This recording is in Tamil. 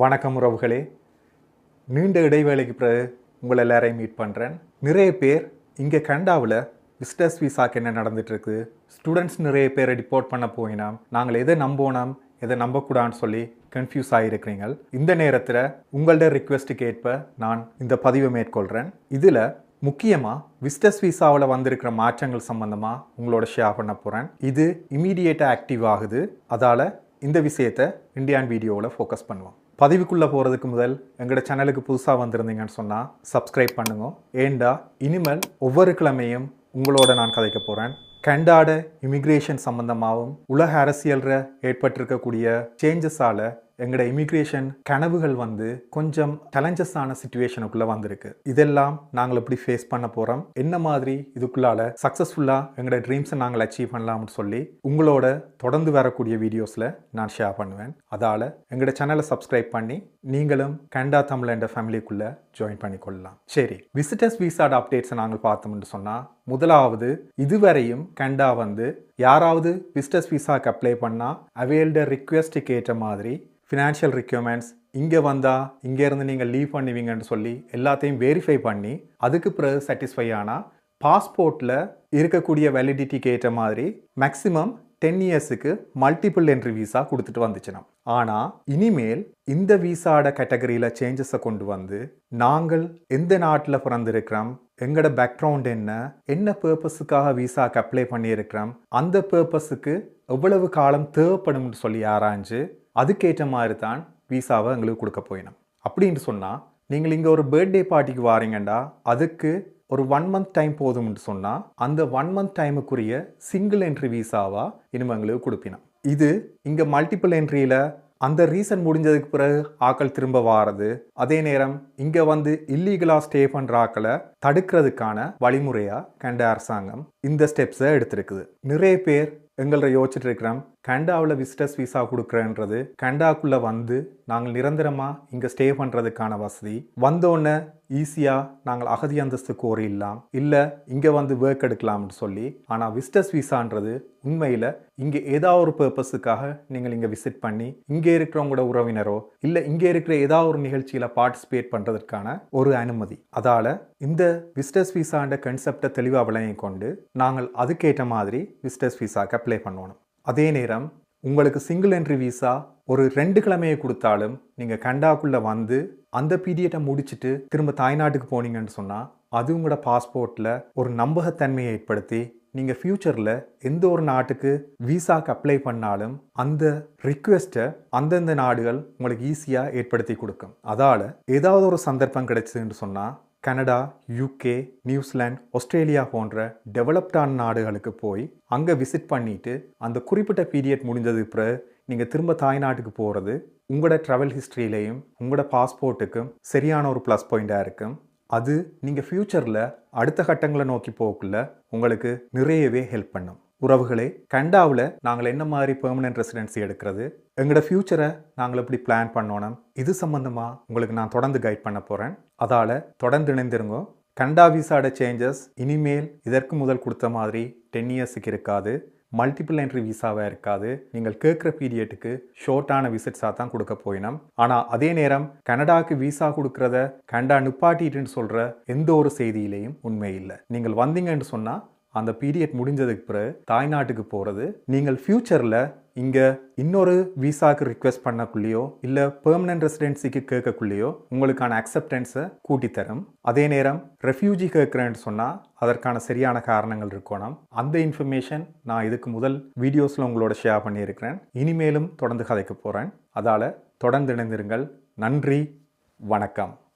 வணக்கம் உறவுகளே. நீண்ட இடைவேளைக்கு பிறகு உங்களை எல்லாரையும் மீட் பண்ணுறேன் நிறைய பேர் இங்கே கனடாவில் விசிட்டர்ஸ் விசாக்கு என்ன நடந்துகிட்ருக்கு ஸ்டூடெண்ட்ஸ் நிறைய பேரை டிப்போர்ட் பண்ண போயினா நாங்கள் எதை நம்போனோம் எதை நம்பக்கூடாதுன்னு சொல்லி கன்ஃபியூஸ் ஆகிருக்கிறீங்க இந்த நேரத்தில் உங்களோட ரிக்வெஸ்ட்டுக்கு ஏற்ப நான் இந்த பதிவை மேற்கொள்கிறேன் இதில் முக்கியமாக விஸ்டஸ் விசாவில் வந்திருக்கிற மாற்றங்கள் சம்பந்தமாக உங்களோட ஷேர் பண்ண போகிறேன் இது இமீடியேட்டாக ஆக்டிவ் ஆகுது. அதால் இந்த விஷயத்தை இந்தியான் வீடியோவில் ஃபோக்கஸ் பண்ணுவோம். பதிவுக்குள்ளே போகிறதுக்கு முதல் எங்களோட சேனலுக்கு புதுசாக வந்திருந்தீங்கன்னு சொன்னால் சப்ஸ்கிரைப் பண்ணுங்க. ஏண்டா இனிமேல் ஒவ்வொரு கிழமையும் உங்களோட நான் கதைக்க போகிறேன் கண்டாட இமிக்ரேஷன் சம்பந்தமாகவும் உலக அரசியலில் ஏற்பட்டிருக்கக்கூடிய சேஞ்சஸால் எங்களோட இமிக்ரேஷன் கனவுகள் வந்து கொஞ்சம் சேலஞ்சஸான சுச்சுவேஷனுக்குள்ளே வந்திருக்கு. இதெல்லாம் நாங்கள் எப்படி ஃபேஸ் பண்ண போகிறோம் என்ன மாதிரி இதுக்குள்ளால சக்ஸஸ்ஃபுல்லாக எங்களோட ட்ரீம்ஸை நாங்கள் அச்சீவ் பண்ணலாம்னு சொல்லி உங்களோட தொடர்ந்து வரக்கூடிய வீடியோஸில் நான் ஷேர் பண்ணுவேன். அதால் எங்களோட சேனலை சப்ஸ்கிரைப் பண்ணி நீங்களும் கண்டா தமிழ் என்ற ஃபேமிலிக்குள்ளே ஜாயின் பண்ணிக்கொள்ளலாம். சரி விசிட்டர்ஸ் விசாட அப்டேட்ஸை நாங்கள் பார்த்தோம்னு சொன்னால் முதலாவது இதுவரையும் கண்டா வந்து யாராவது விசிட்டர்ஸ் விசாக்கு அப்ளை பண்ணால் அவைல்ட ரிக்வெஸ்ட்டுக்கு ஏற்ற மாதிரி ஃபினான்ஷியல் ரிக்யூர்மெண்ட்ஸ் இங்கே வந்தால் இங்கேருந்து நீங்கள் லீவ் பண்ணுவீங்கன்னு சொல்லி எல்லாத்தையும் வெரிஃபை பண்ணி அதுக்கு பிறகு சாட்டிஸ்ஃபை ஆனால் பாஸ்போர்ட்டில் இருக்கக்கூடிய வேலிடிட்டிக்கு ஏற்ற மாதிரி மேக்ஸிமம் டென் இயர்ஸுக்கு மல்டிபிள் என்ட்ரி விசா கொடுத்துட்டு வந்துச்சுனா ஆனால் இனிமேல் இந்த விசாட கேட்டகரியில் சேஞ்சஸை கொண்டு வந்து நாங்கள் எந்த நாட்டில் பிறந்திருக்கிறோம் எங்களோட பேக்ரவுண்ட் என்ன என்ன பர்பஸுக்காக விசாக்கு அப்ளை பண்ணியிருக்கிறோம் அந்த பர்பஸுக்கு எவ்வளவு காலம் தேவைப்படும்னு சொல்லி ஆராய்ஞ்சு அதுக்கேற்ற மாதிரி தான் விசாவை எங்களுக்கு கொடுக்க போயினோம். அப்படின்னு சொன்னால் நீங்கள் இங்கே ஒரு பர்த்டே பார்ட்டிக்கு வாரீங்கண்டா அதுக்கு ஒரு ஒன் மந்த் டைம் போதும்னு சொன்னால் அந்த ஒன் மந்த் டைமுக்குரிய சிங்கிள் என்ட்ரி விசாவாக இனிமே எங்களுக்கு கொடுப்பினோம். இது இங்கே மல்டிபிள் என்ட்ரியில் அந்த ரீசன் முடிஞ்சதுக்கு பிறகு ஆக்கள் திரும்ப வாரது அதே நேரம் இங்கே வந்து இல்லீகலாக ஸ்டே பண்ணுற ஆக்களை தடுக்கிறதுக்கான வழிமுறையாக கண்ட அரசாங்கம் இந்த ஸ்டெப்ஸை எடுத்திருக்குது. நிறைய பேர் எங்களை யோசிச்சுட்டு இருக்கிறோம் கண்டாவில் விசிட்டர்ஸ் விசா கொடுக்குறேன்றது கண்டாக்குள்ளே வந்து நாங்கள் நிரந்தரமாக இங்கே ஸ்டே பண்ணுறதுக்கான வசதி. வந்தோடனே ஈஸியாக நாங்கள் அகதி அந்தஸ்து கோரிடலாம் இல்லை இங்கே வந்து ஒர்க் எடுக்கலாம்னு சொல்லி. ஆனால் விசிட்டர்ஸ் விசான்றது உண்மையில் இங்கே ஏதாவது ஒரு பர்பஸுக்காக நீங்கள் இங்கே விசிட் பண்ணி இங்கே இருக்கிறவங்களோட உறவினரோ இல்லை இங்கே இருக்கிற ஏதாவது ஒரு நிகழ்ச்சியில் பார்ட்டிசிபேட் பண்ணுறதுக்கான ஒரு அனுமதி. அதால் இந்த விசிட்டர்ஸ் விசான்ற கன்செப்டை தெளிவாக விளங்கி கொண்டு நாங்கள் அதுக்கேற்ற மாதிரி விசிட்டர்ஸ் விசாக்கு அப்ளை பண்ணணும். அதே நேரம் உங்களுக்கு சிங்கிள் என்ட்ரி விசா ஒரு ரெண்டு கிழமையை கொடுத்தாலும் நீங்கள் கண்டாக்குள்ளே வந்து அந்த பீரியட்டை முடிச்சுட்டு திரும்ப தாய்நாட்டுக்கு போனீங்கன்னு சொன்னால் அது உங்களோட பாஸ்போர்ட்டில் ஒரு நம்பகத்தன்மையை ஏற்படுத்தி நீங்கள் ஃப்யூச்சரில் எந்த ஒரு நாட்டுக்கு விசாக்கு அப்ளை பண்ணாலும் அந்த ரிக்வெஸ்ட்டை அந்தந்த நாடுகள் உங்களுக்கு ஈஸியாக ஏற்படுத்தி கொடுக்கும். அதால் ஏதாவது ஒரு சந்தர்ப்பம் கிடைச்சதுன்னு சொன்னால் கனடா யூகே நியூசிலாந்து ஆஸ்திரேலியா போன்ற டெவலப்டான நாடுகளுக்கு போய் அங்கே விசிட் பண்ணிட்டு அந்த குறிப்பிட்ட பீரியட் முடிஞ்சதுக்கு பிறகு நீங்கள் திரும்ப தாய்நாட்டுக்கு போகிறது உங்களோட ட்ராவல் ஹிஸ்ட்ரியிலையும் உங்களோட பாஸ்போர்ட்டுக்கும் சரியான ஒரு ப்ளஸ் பாயிண்டாக இருக்கும். அது நீங்கள் ஃப்யூச்சரில் அடுத்த கட்டங்களை நோக்கி போக்குள்ள உங்களுக்கு நிறையவே ஹெல்ப் பண்ணும். உறவுகளே கண்டாவில் நாங்கள் என்ன மாதிரி பெர்மனன்ட் ரெசிடென்சி எடுக்கிறது? எங்களோட ஃப்யூச்சரை நாங்கள் எப்படி பிளான் பண்ணணும்? இது சம்மந்தமாக உங்களுக்கு நான் தொடர்ந்து கைட் பண்ண போகிறேன் அதால் தொடர்ந்து இணைந்திருங்கோ. கண்டா விசாட சேஞ்சஸ் இனிமேல் இதற்கு முதல் கொடுத்த மாதிரி டென் இயர்ஸுக்கு இருக்காது. மல்டிபிள் என்ட்ரி விசாவாக இருக்காது. நீங்கள் கேட்குற பீரியட்டுக்கு ஷார்ட்டான விசிட்ஸாக தான் கொடுக்க போயினோம். ஆனால் அதே நேரம் கனடாவுக்கு விசா கொடுக்கறத கனடா நிப்பாட்டிட்டுன்னு சொல்கிற எந்த ஒரு செய்தியிலையும் உண்மை இல்லை. நீங்கள் வந்தீங்கன்னு சொன்னால் அந்த பீரியட் முடிஞ்சதுக்கு பிறகு தாய்நாட்டுக்கு போகிறது நீங்கள் ஃப்யூச்சரில் இங்கே இன்னொரு விசாக்கு ரிக்வெஸ்ட் பண்ணக்குள்ளேயோ இல்லை பெர்மனன்ட் ரெசிடென்சிக்கு கேட்கக்குள்ளேயோ உங்களுக்கான அக்செப்டன்ஸை கூட்டித்தரும் அதே நேரம் ரெஃப்யூஜி கேட்குறேன்னு சொன்னால் அதற்கான சரியான காரணங்கள் இருக்கணும். அந்த இன்ஃபர்மேஷன் நான் இதுக்கு முதல் வீடியோஸில் உங்களோட ஷேர் பண்ணியிருக்கிறேன். இனிமேலும் தொடர்ந்து கதைக்க போகிறேன் அதால் தொடர்ந்து இணைந்திருங்கள். நன்றி. வணக்கம்.